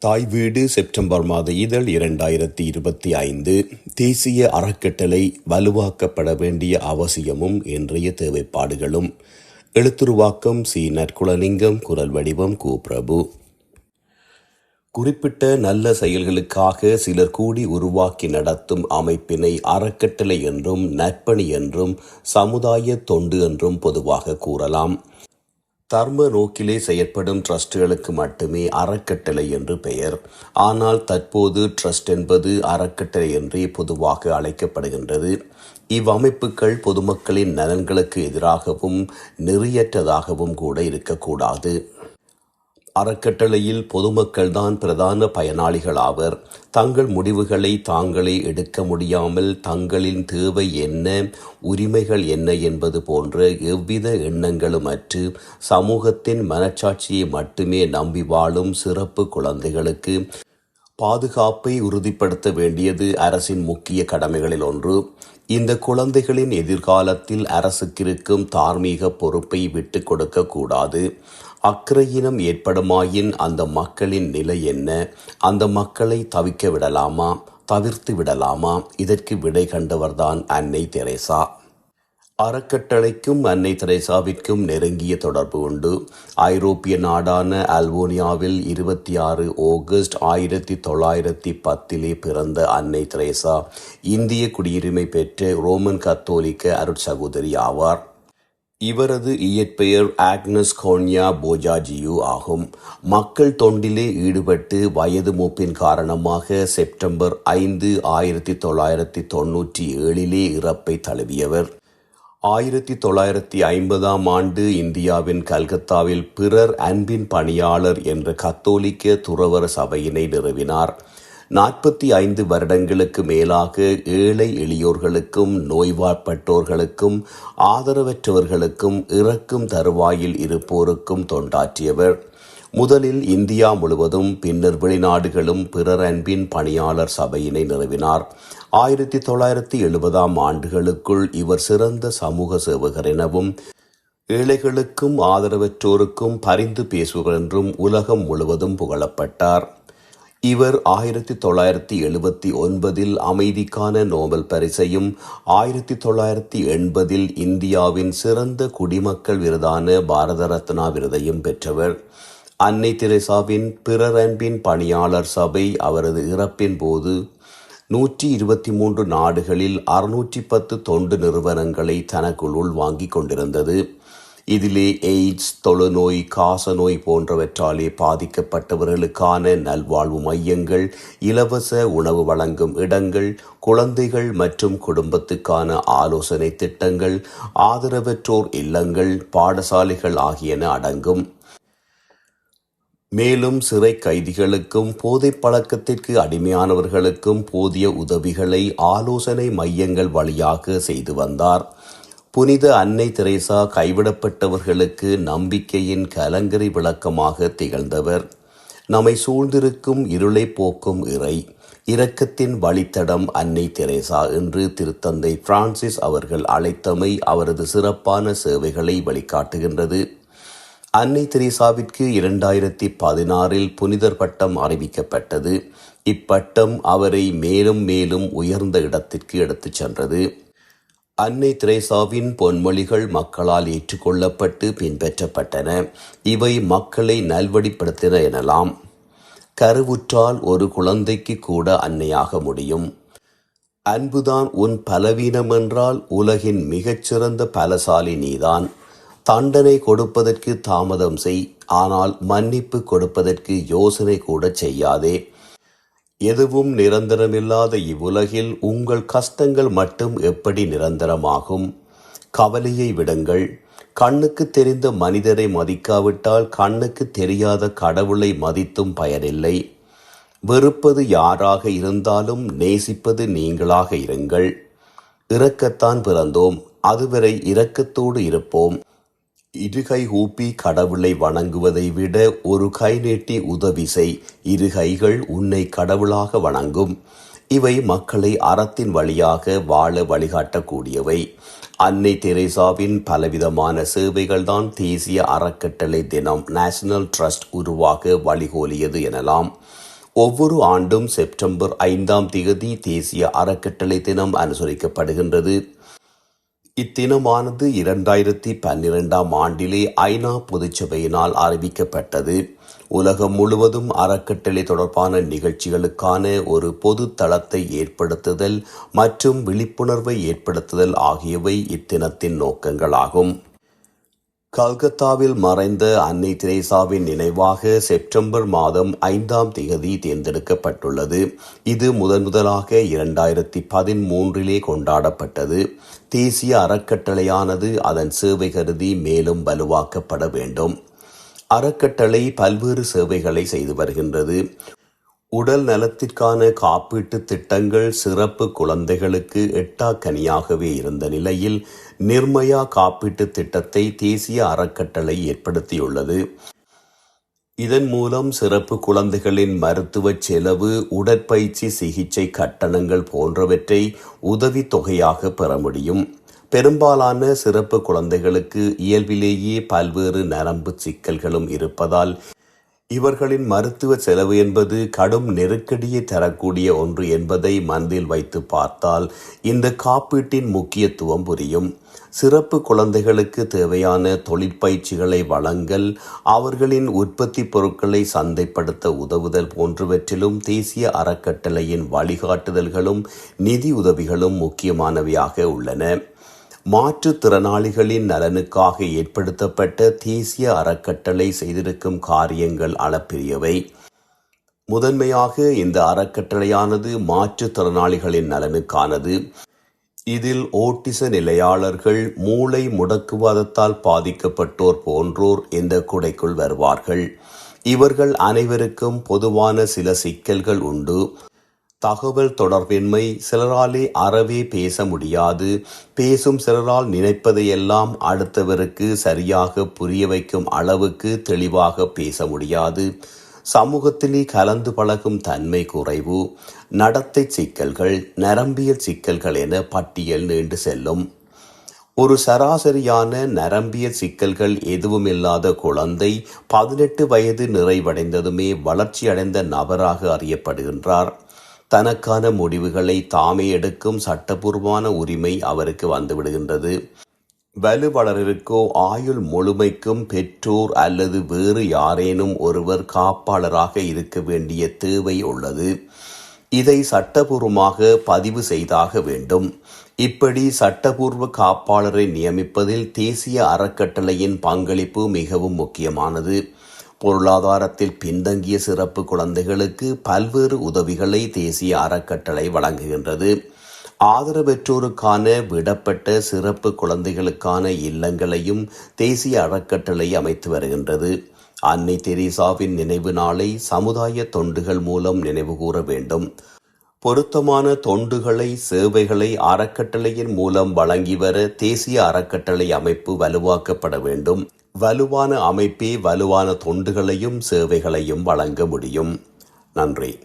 தாய் வீடு செப்டம்பர் மாத இதழ் இரண்டாயிரத்தி இருபத்தி ஐந்து. தேசிய அறக்கட்டளை வலுவாக்கப்பட வேண்டிய அவசியமும் இன்றைய தேவைப்பாடுகளும். எழுத்துருவாக்கம் சி. நற்குலலிங்கம் குரல் வடிவம் கு. பிரபு. குறிப்பிட்ட நல்ல செயல்களுக்காக சிலர் கூடி உருவாக்கி நடத்தும் அமைப்பினை அறக்கட்டளை என்றும் நற்பணி என்றும் சமுதாய தொண்டு என்றும் பொதுவாக கூறலாம். தர்ம நோக்கிலே செயற்படும் டிரஸ்டுகளுக்கு மட்டுமே அறக்கட்டளை என்று பெயர். ஆனால் தற்போது ட்ரஸ்ட் என்பது அறக்கட்டளை என்றே பொதுவாக அழைக்கப்படுகின்றது. இவ்வமைப்புகள் பொதுமக்களின் நலன்களுக்கு எதிராகவும் நெறியற்றதாகவும் கூட இருக்கக்கூடாது. அறக்கட்டளையில் பொதுமக்கள்தான் பிரதான பயனாளிகளாவர். தங்கள் முடிவுகளை தாங்களே எடுக்க முடியாமல் தங்களின் தேவை என்ன உரிமைகள் என்ன என்பது போன்ற எவ்வித எண்ணங்களும் அற்று சமூகத்தின் மனச்சாட்சியை மட்டுமே நம்பி வாழும் சிறப்பு குழந்தைகளுக்கு பாதுகாப்பை உறுதிப்படுத்த வேண்டியது அரசின் முக்கிய கடமைகளில் ஒன்று. இந்த குழந்தைகளின் எதிர்காலத்தில் அரசுக்கு இருக்கும் தார்மீக பொறுப்பை விட்டு கொடுக்க கூடாது. அக்கறையினம் ஏற்படுமாயின் அந்த மக்களின் நிலை என்ன? அந்த மக்களை தவிக்க விடலாமா? தவிர்த்து விடலாமா? இதற்கு விடை கண்டவர்தான் அன்னை தெரேசா. அறக்கட்டளைக்கும் அன்னை தெரேசாவிற்கும் நெருங்கிய தொடர்பு உண்டு. ஐரோப்பிய நாடான அல்வோனியாவில் இருபத்தி ஆறு ஆகஸ்ட் ஆயிரத்தி தொள்ளாயிரத்தி பத்திலே பிறந்த அன்னை தெரேசா இந்திய குடியுரிமை பெற்ற ரோமன் கத்தோலிக்க அருட்சகோதரி ஆவார். இவரது இயற்பெயர் ஆக்னஸ் கோன்யா போஜாஜியு ஆகும். மக்கள் தொண்டிலே ஈடுபட்டு வயது மூப்பின் காரணமாக செப்டம்பர் ஐந்து ஆயிரத்தி தொள்ளாயிரத்தி தொன்னூற்றி ஏழிலே இறப்பை தழுவியவர். ஆயிரத்தி தொள்ளாயிரத்தி ஐம்பதாம் ஆண்டு இந்தியாவின் கல்கத்தாவில் பிறர் அன்பின் பணியாளர் என்ற கத்தோலிக்க துறவர சபையினை நிறுவினார். நாற்பத்தி ஐந்து வருடங்களுக்கு மேலாக ஏழை எளியோர்களுக்கும் நோய்வாய்ப்பட்டோர்களுக்கும் ஆதரவற்றவர்களுக்கும் இறக்கும் தருவாயில் இருப்போருக்கும் தொண்டாற்றியவர். முதலில் இந்தியா முழுவதும் பின்னர் வெளிநாடுகளும் பிறர் அன்பின் பணியாளர் சபையினை நிறுவினார். ஆயிரத்தி தொள்ளாயிரத்தி எழுபதாம் ஆண்டுகளுக்குள் இவர் சிறந்த சமூக சேவகர் எனவும் ஏழைகளுக்கும் ஆதரவற்றோருக்கும் பரிந்து பேசுவர் என்றும் உலகம் முழுவதும் புகழப்பட்டார். இவர் ஆயிரத்தி தொள்ளாயிரத்தி எழுபத்தி ஒன்பதில் அமைதிக்கான நோபல் பரிசையும் ஆயிரத்தி தொள்ளாயிரத்தி எண்பதில் இந்தியாவின் சிறந்த குடிமக்கள் விருதான பாரத ரத்னா விருதையும் பெற்றவர். அன்னை தெரேசாவின் பிறர் அன்பின் பணியாளர் சபை அவரது இறப்பின் போது நூற்றி இருபத்தி மூன்று நாடுகளில் அறுநூற்றி பத்து தொண்டு நிறுவனங்களை தனக்குள் உள்வாங்கிக் கொண்டிருந்தது. இதிலே எய்ட்ஸ் தொழுநோய் காசநோய் போன்றவற்றாலே பாதிக்கப்பட்டவர்களுக்கான நல்வாழ்வு மையங்கள் இலவச உணவு வழங்கும் இடங்கள் குழந்தைகள் மற்றும் குடும்பத்துக்கான ஆலோசனை திட்டங்கள் ஆதரவற்றோர் இல்லங்கள் பாடசாலைகள் ஆகியன அடங்கும். மேலும் சிறை கைதிகளுக்கும் போதை பழக்கத்திற்கு அடிமையானவர்களுக்கும் போதிய உதவிகளை ஆலோசனை மையங்கள் வழியாக செய்து வந்தார். புனித அன்னை தெரேசா கைவிடப்பட்டவர்களுக்கு நம்பிக்கையின் கலங்கரை விளக்கமாக திகழ்ந்தவர். நம்மை சூழ்ந்திருக்கும் இருளை போக்கும் இறை இரக்கத்தின் வழித்தடம் அன்னை தெரேசா என்று திருத்தந்தை பிரான்சிஸ் அவர்கள் அழைத்தமை அவரது சிறப்பான சேவைகளை வழிகாட்டுகின்றது. அன்னை தெரேசாவிற்கு இரண்டாயிரத்தி பதினாறில் புனிதர் பட்டம் அறிவிக்கப்பட்டது. இப்பட்டம் அவரை மேலும் மேலும் உயர்ந்த இடத்திற்கு எடுத்துச் சென்றது. அன்னை திரேசாவின் பொன்மொழிகள் மக்களால் ஏற்றுக்கொள்ளப்பட்டு பின்பற்றப்பட்டன. இவை மக்களை நல்வழிப்படுத்தின எனலாம். கருவுற்றால் ஒரு குழந்தைக்கு கூட அன்னையாக முடியும். அன்புதான் உன் பலவீனம் என்றால் உலகின் மிகச்சிறந்த பலசாலி நீதான். தண்டனை கொடுப்பதற்கு தாமதம் செய் ஆனால் மன்னிப்பு கொடுப்பதற்கு யோசனை கூட செய்யாதே. எதுவும் நிரந்தரமில்லாத இவ்வுலகில் உங்கள் கஷ்டங்கள் மட்டும் எப்படி நிரந்தரமாகும்? கவலையை விடுங்கள். கண்ணுக்கு தெரிந்த மனிதரை மதிக்காவிட்டால் கண்ணுக்கு தெரியாத கடவுளை மதித்தும் பயனில்லை. வெறுப்பது யாராக இருந்தாலும் நேசிப்பது நீங்களாக இருங்கள். இறக்கத்தான் பிறந்தோம். அதுவரை இரக்கத்தோடு இருப்போம். இருகை ஊப்பி கடவுளை வணங்குவதை விட ஒரு கை நீட்டி உதவி செய். இரு கைகள் உன்னை கடவுளாக வணங்கும். இவை மக்களை அறத்தின் வழியாக வாழ வழிகாட்டக்கூடியவை. அன்னை தெரேசாவின் பலவிதமான சேவைகள்தான் தேசிய அறக்கட்டளை தினம் நேஷனல் ட்ரஸ்ட் உருவாக வழிகோலியது எனலாம். ஒவ்வொரு ஆண்டும் செப்டம்பர் ஐந்தாம் தேதி தேசிய அறக்கட்டளை தினம் அனுசரிக்கப்படுகின்றது. இத்தினமானது இரண்டாயிரத்தி பன்னிரெண்டாம் ஆண்டிலே ஐநா பொதுச்சபையினால் அறிவிக்கப்பட்டது. உலகம் முழுவதும் அறக்கட்டளை தொடர்பான நிகழ்ச்சிகளுக்கான ஒரு பொது தளத்தை ஏற்படுத்துதல் மற்றும் விழிப்புணர்வை ஏற்படுத்துதல் ஆகியவை இத்தினத்தின் நோக்கங்களாகும். கல்கத்தாவில் மறைந்த அன்னை திரேசாவின் நினைவாக செப்டம்பர் மாதம் ஐந்தாம் திகதி தேர்ந்தெடுக்கப்பட்டுள்ளது. இது முதன் முதலாக இரண்டாயிரத்தி பதிமூன்றிலே கொண்டாடப்பட்டது. தேசிய அறக்கட்டளையானது அதன் சேவை கருதி மேலும் வலுவாக்கப்பட வேண்டும். அறக்கட்டளை பல்வேறு சேவைகளை செய்து வருகின்றது. உடல் நலத்திற்கான காப்பீட்டு திட்டங்கள் சிறப்பு குழந்தைகளுக்கு எட்டாக்கனியாகவே இருந்த நிலையில் நிர்மயா காப்பீட்டு திட்டத்தை தேசிய அறக்கட்டளை ஏற்படுத்தியுள்ளது. இதன் மூலம் சிறப்பு குழந்தைகளின் மருத்துவ செலவு உடற்பயிற்சி சிகிச்சை கட்டணங்கள் போன்றவற்றை உதவித்தொகையாக பெற முடியும். பெரும்பாலான சிறப்பு குழந்தைகளுக்கு இயல்பிலேயே பல்வேறு நரம்பு சிக்கல்களும் இருப்பதால் இவர்களின் மருத்துவ செலவு என்பது கடும் நெருக்கடியை தரக்கூடிய ஒன்று என்பதை மனதில் வைத்து பார்த்தால் இந்த காப்பீட்டின் முக்கியத்துவம் புரியும். சிறப்பு குழந்தைகளுக்கு தேவையான தொழிற்பயிற்சிகளை வழங்கல் அவர்களின் உற்பத்தி பொருட்களை சந்தைப்படுத்த உதவுதல் போன்றவற்றிலும் தேசிய அறக்கட்டளையின் வழிகாட்டுதல்களும் நிதி உதவிகளும் முக்கியமானவையாக உள்ளன. மாற்றுத்திறனாளிகளின் நலனுக்காக ஏற்படுத்தப்பட்ட தேசிய அறக்கட்டளை செய்திருக்கும் காரியங்கள் அளப்பெரியவை. முதன்மையாக இந்த அறக்கட்டளையானது மாற்றுத்திறனாளிகளின் நலனுக்கானது. இதில் ஓட்டிச நிலையாளர்கள் மூளை முடக்குவாதத்தால் பாதிக்கப்பட்டோர் போன்றோர் இந்த குடைக்குள் வருவார்கள். இவர்கள் அனைவருக்கும் பொதுவான சில சிக்கல்கள் உண்டு. தகவல் தொடர்பின்மை சிலராலே அறவே பேச முடியாது. பேசும் சிலரால் நினைப்பதையெல்லாம் அடுத்தவருக்கு சரியாக புரிய வைக்கும் அளவுக்கு தெளிவாக பேச முடியாது. சமூகத்திலே கலந்து பழகும் தன்மை குறைவு. நடத்தை சிக்கல்கள் நரம்பியல் சிக்கல்கள் என பட்டியல் நீண்டு செல்லும். ஒரு சராசரியான நரம்பியல் சிக்கல்கள் எதுவுமில்லாத குழந்தை பதினெட்டு வயது நிறைவடைந்ததுமே வளர்ச்சியடைந்த நபராக அறியப்படுகின்றார். தனக்கான முடிவுகளை தாமே எடுக்கும் சட்டபூர்வமான உரிமை அவருக்கு வந்துவிடுகின்றது. வலுவளரிற்கோ ஆயுள் முழுமைக்கும் பெற்றோர் அல்லது வேறு யாரேனும் ஒருவர் காப்பாளராக இருக்க வேண்டிய தேவை உள்ளது. இதை சட்டபூர்வமாக பதிவு செய்தாக வேண்டும். இப்படி சட்டபூர்வ காப்பாளரை நியமிப்பதில் தேசிய அறக்கட்டளையின் பங்களிப்பு மிகவும் முக்கியமானது. பொருளாதாரத்தில் பின்தங்கிய சிறப்பு குழந்தைகளுக்கு பல்வேறு உதவிகளை தேசிய அறக்கட்டளை வழங்குகின்றது. ஆதரவற்றோருக்கான விடப்பட்ட சிறப்பு குழந்தைகளுக்கான இல்லங்களையும் தேசிய அறக்கட்டளை அமைத்து வருகின்றது. அன்னை தெரேசாவின் நினைவு நாளை சமுதாய தொண்டுகள் மூலம் நினைவுகூர வேண்டும். பொருத்தமான தொண்டுகளை சேவைகளை அறக்கட்டளையின் மூலம் வழங்கி வர தேசிய அறக்கட்டளை அமைப்பு வலுவாக்கப்பட வேண்டும். வலுவான அமைப்பே வலுவான தொண்டுகளையும் சேவைகளையும் வழங்க முடியும். நன்றி.